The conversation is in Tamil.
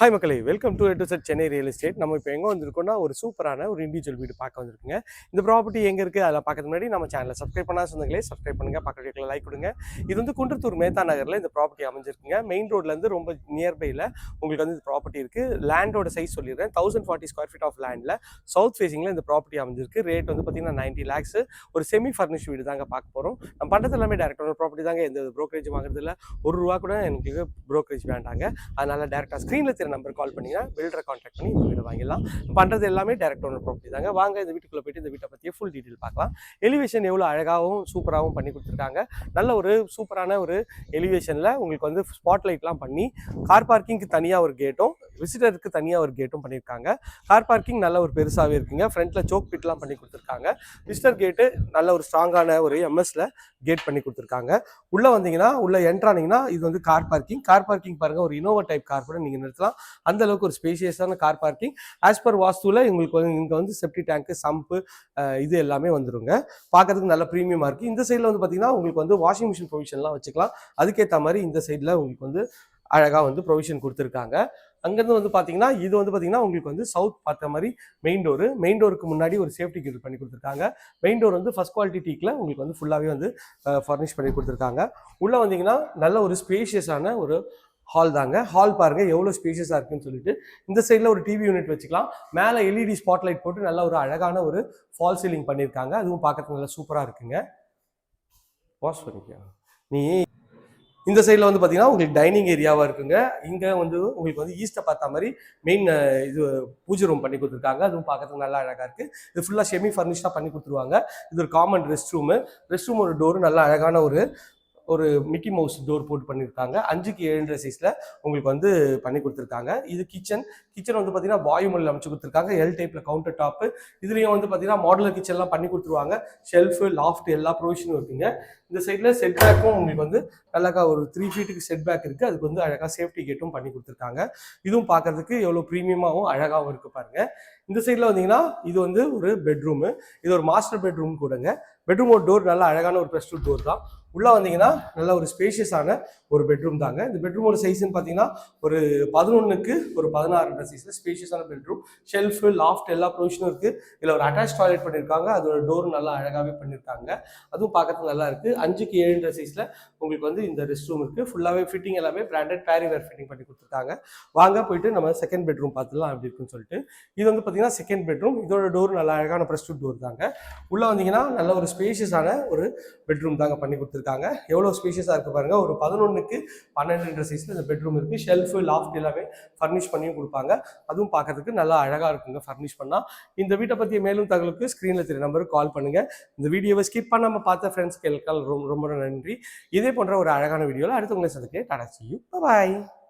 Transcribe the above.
ஹாய் மக்களே வெல்கம் டு எட்டு செட் சென்னை ரியல் எஸ்டேட் நம்ம இப்போ எங்கே வந்திருக்கோம்னா ஒரு சூப்பரான ஒரு இண்டிவிஜுவல் வீடு பார்க்க வந்திருக்குங்க. இந்த ப்ராப்பர்ட்டி எங்கே இருக்குது அதில் பார்க்கறது முன்னாடி நம்ம சேனலை சப்ஸ்கிரைப் பண்ணா சொந்தங்களே சப்ஸ்கிரைப் பண்ணுங்கள் பக்கத்தில் லைக் கொடுங்க. இது வந்து குன்றத்தூர் மேத்தா நகரில் இந்த ப்ராப்பர்ட்டி அமைஞ்சிருக்குங்க. மெயின் ரோட்லேருந்து ரொம்ப நியர்பையில் உங்களுக்கு வந்து இந்த ப்ராப்பர்ட்டி இருக்குது லேண்டோட சைஸ் சொல்லிடுறேன். Thousand forty square feet of லேண்டில் சவுத் ஃபேசிங்கில் இந்த ப்ராப்பர்ட்டி அமைஞ்சிருக்கு. ரேட் வந்து பார்த்தீங்கன்னா நைன்ட்டி லேக்ஸ் ஒரு செமி ஃபர்னிஷ் வீடு தாங்க பார்க்க போகிறோம் நம்ம பண்ணுறது எல்லாமே டேரக்ட் ஒரு ப்ராப்பர்ட்டி தாங்க. எந்த ப்ரோக்கரேஜ் வாங்குறது இல்லை. ஒரு ரூபா கூட எனக்கு ப்ரோக்கரேஜ் வேண்டாங்க. அதனால் டேரெக்டாக ஸ்க்ரீனில் தெரிய நம்பர் கால் பண்ணிங்கன்னா பில்டரை காண்டாக்ட் பண்ணி இந்த வீடு வாங்கிடலாம். பண்ணுறது எல்லாமே டேரக்ட் ஓனர் ப்ராப்பர்ட்டி தாங்க. வாங்க இந்த வீட்டுக்குள்ளே போயிட்டு இந்த வீட்டை பற்றிய ஃபுல் டீட்டெயில் பார்க்கலாம். எலிவேஷன் எவ்வளோ அழகாகவும் சூப்பராகவும் பண்ணி கொடுத்துருக்காங்க. நல்ல ஒரு சூப்பரான ஒரு எலிவேஷனில் உங்களுக்கு வந்து ஸ்பாட் லைட்லாம் பண்ணி கார் பார்க்கிங்க்கு தனியாக ஒரு கேட்டும் விசிட்டருக்கு தனியாக ஒரு கேட்டும் பண்ணியிருக்காங்க. கார் பார்க்கிங் நல்ல ஒரு பெருசாகவே இருக்குங்க. ஃப்ரண்ட்டில் சோக் பிட்லாம் பண்ணி கொடுத்துருக்காங்க. விசிட்டர் கேட்டு நல்ல ஒரு ஸ்ட்ராங்கான ஒரு எம்எஸ்ல கேட் பண்ணி கொடுத்துருக்காங்க. உள்ளே வந்தீங்கன்னா உள்ளே என்ட்ரானீங்கன்னா இது வந்து கார் பார்க்கிங். கார் பார்க்கிங் பாருங்கள் ஒரு இனோவா டைப் கார் கூட நீங்கள் நிறுத்தலாம். அந்த அளவுக்கு ஒரு ஸ்பேசியஸான கார் பார்க்கிங். ஆஸ் பர் வாஸ்துவில் உங்களுக்கு வந்து இங்கே வந்து செப்டி டேங்க்கு சம்பு இது எல்லாமே வந்துருங்க. பார்க்கறதுக்கு நல்ல ப்ரீமியமாக இருக்குது இந்த சைடில் வந்து பார்த்தீங்கன்னா உங்களுக்கு வந்து வாஷிங் மிஷின் ப்ரொவிஷன்லாம் வச்சுக்கலாம். அதுக்கேற்ற மாதிரி இந்த சைடில் உங்களுக்கு வந்து அழகாக வந்து ப்ரொவிஷன் கொடுத்துருக்காங்க. அங்கேருந்து வந்து பார்த்தீங்கன்னா இது வந்து பார்த்தீங்கன்னா உங்களுக்கு வந்து சவுத் பார்த்த மாதிரி மெயின் டோரு மெயின் டோருக்கு முன்னாடி ஒரு சேஃப்டி கேட் பண்ணி கொடுத்துருக்காங்க. மெயின் டோர் வந்து ஃபஸ்ட் குவாலிட்டி டீக்கில் உங்களுக்கு வந்து ஃபுல்லாகவே வந்து ஃபர்னிஷ் பண்ணி கொடுத்துருக்காங்க. உள்ளே வந்தீங்கன்னா நல்ல ஒரு ஸ்பேஷியஸான ஒரு ஹால் தாங்க. ஹால் பாருங்க எவ்வளோ ஸ்பேஷியஸாக இருக்குன்னு சொல்லிட்டு. இந்த சைடில் ஒரு டிவி யூனிட் வச்சுக்கலாம். மேலே எல்இடி ஸ்பாட் லைட் போட்டு நல்ல ஒரு அழகான ஒரு ஃபால் சீலிங் பண்ணியிருக்காங்க. அதுவும் பார்க்கறதுக்கு நல்லா சூப்பராக இருக்குங்க. வாஷ் பண்ணிக்க நீ இந்த சைடில் வந்து பார்த்தீங்கன்னா உங்களுக்கு டைனிங் ஏரியாவாக இருக்குங்க. இங்கே வந்து உங்களுக்கு வந்து ஈஸ்ட்டை பார்த்த மாதிரி மெயின் இது பூஜை ரூம் பண்ணி கொடுத்துருக்காங்க. அதுவும் பார்க்கறதுக்கு நல்லா அழகாக இருக்குது இது ஃபுல்லாக செமி ஃபர்னிஷ்டாக பண்ணி கொடுத்துருவாங்க. இது ஒரு காமன் ரெஸ்ட் ரூமு ரெஸ்ட் ரூமோட ஒரு டோரு நல்லா அழகான ஒரு ஒரு மிக்கி மவுஸ் டோர் போட்டு பண்ணியிருக்காங்க அஞ்சுக்கு ஏழுன்ற சைஸில் உங்களுக்கு வந்து பண்ணி கொடுத்துருக்காங்க. இது கிச்சன் கிச்சன் வந்து பார்த்தீங்கன்னா வாயுமொழியில் அமைச்சு கொடுத்துருக்காங்க. எல் டைப்பில் கவுண்டர் டாப்பு இதுலேயும் வந்து பார்த்தீங்கன்னா மாடலர் கிச்சன்லாம் பண்ணி கொடுத்துருவாங்க. ஷெல்ஃபு லாஃப்ட் எல்லா ப்ரொவிஷனும் இருக்குங்க. இந்த சைடில் செட் பேக்கும் உங்களுக்கு வந்து அழகாக ஒரு த்ரீ ஃபீட்டுக்கு செட் பேக் இருக்குது அதுக்கு வந்து அழகாக சேஃப்டி கேட்டும் பண்ணி கொடுத்துருக்காங்க. இதுவும் பார்க்கறதுக்கு எவ்வளோ ப்ரீமியமாகவும் அழகாகவும் இருக்குது பாருங்கள் இந்த சைடில் வந்தீங்கன்னா இது வந்து ஒரு பெட்ரூமு இது ஒரு மாஸ்டர் பெட்ரூம் கூடங்க. பெட்ரூமோட டோர் நல்லா அழகான ஒரு ப்ரெஸ் டோர் தான். உள்ளே வந்தீங்கன்னா நல்ல ஒரு ஸ்பேஷியஸான ஒரு பெட்ரூம் தாங்க. இந்த பெட்ரூமோட சைஸ்ன்னு பார்த்தீங்கன்னா ஒரு பதினொன்றுக்கு ஒரு பதினாறுன்ற சைஸில் ஸ்பேஷியஸான பெட்ரூம் ஷெல்ஃபு லாஃப்ட் எல்லா ப்ரொவிஷனும் இருக்குது இதில் ஒரு அட்டாச் டாய்லெட் பண்ணியிருக்காங்க அதோட டோர் நல்லா அழகாகவே பண்ணியிருக்காங்க அதுவும் பார்க்கறதுக்கு நல்லா இருக்குது அஞ்சுக்கு ஏழுன்ற சைஸில் உங்களுக்கு வந்து இந்த ரெஸ்ட் ரூம் இருக்குது ஃபுல்லாகவே ஃபிட்டிங் எல்லாமே பிராண்டட் பேரிவேர் ஃபிட்டிங் பண்ணி கொடுத்துருக்காங்க. வாங்க போயிட்டு நம்ம செகண்ட் பெட்ரூம் பார்த்துலாம் அப்படி இருக்குன்னு சொல்லிட்டு. இது வந்து பார்த்தீங்கன்னா செகண்ட் பெட்ரூம் இதோட டோர் நல்லா அழகான ப்ரெஸ்டூட் டோர் தாங்க. உள்ளே வந்தீங்கன்னா நல்ல ஒரு ஸ்பேஷியஸான ஒரு பெட்ரூம் தாங்க பண்ணி கொடுத்துருக்காங்க. எவ்வளோ ஸ்பேஷியஸாக இருக்குது பாருங்கள் ஒரு பதினொன்றுக்கு பன்னெண்டுன்ற சைஸில் இந்த பெட்ரூம் இருக்குது ஷெல்ஃபு லாஃப்ட் எல்லாமே ஃபர்னிஷ் பண்ணியும் கொடுப்பாங்க. அதுவும் பார்க்கறதுக்கு நல்லா அழகாக இருக்குங்க ஃபர்னிஷ் பண்ணால் இந்த வீட்டை பற்றிய மேலும் தகவலுக்கு ஸ்க்ரீனில் தெரிய நம்பருக்கு கால் பண்ணுங்கள் இந்த வீடியோவை ஸ்கிப் பண்ணாமல் பார்த்த ஃப்ரெண்ட்ஸ்க்கு எல்லாருக்கும் ரொம்ப ரொம்ப நன்றி. இதே போன்ற ஒரு அழகான வீடியோவில் அடுத்து உங்களை சந்திக்கிறேன். டாடா பாய்